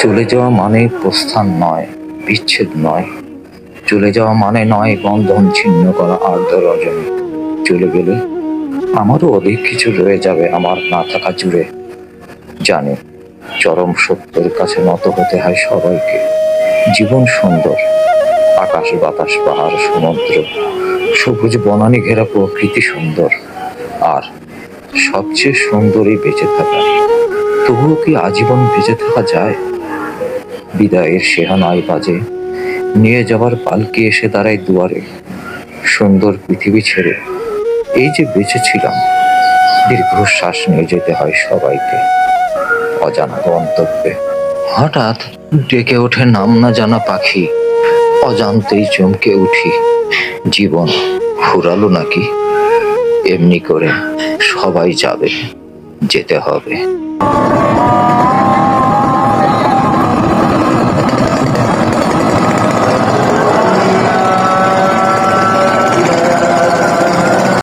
চলে যাওয়া মানে প্রস্থান নয়, বিচ্ছেদ নয়। চলে যাওয়া মানে নয়, বন্ধন ছিন্ন করা আর্ধ রজনী চলে গেলে আমারও অধিক কিছু রয়ে যাবে আমার না থাকা জুড়ে। জানি, চরম সত্যের কাছে নত হতে হয় সবাইকে। জীবন সুন্দর, আকাশ বাতাস, পাহাড়, সমুদ্র, সবুজ বনানি ঘেরা প্রকৃতি সুন্দর। আর সবচেয়ে সুন্দরই বেঁচে থাকা। তবুও কি আজীবন বেঁচে থাকা যায়? বিদায়ের সেহানায় বাজে। নিয়ে যাবার পালকি এসে দাঁড়ায় দুয়ারে। সুন্দর পৃথিবী ছেড়ে এই যে বেঁচে ছিলাম, দীর্ঘশ্বাস নিয়ে যেতে হয় সবাইকে। অজানা গন্তব্যে। হঠাৎ ডেকে ওঠে নাম না জানা পাখি। অজান্তেই চমকে উঠি। জীবন ফুরালো নাকি? এমনি করে সবাই যাবে, যেতে হবে।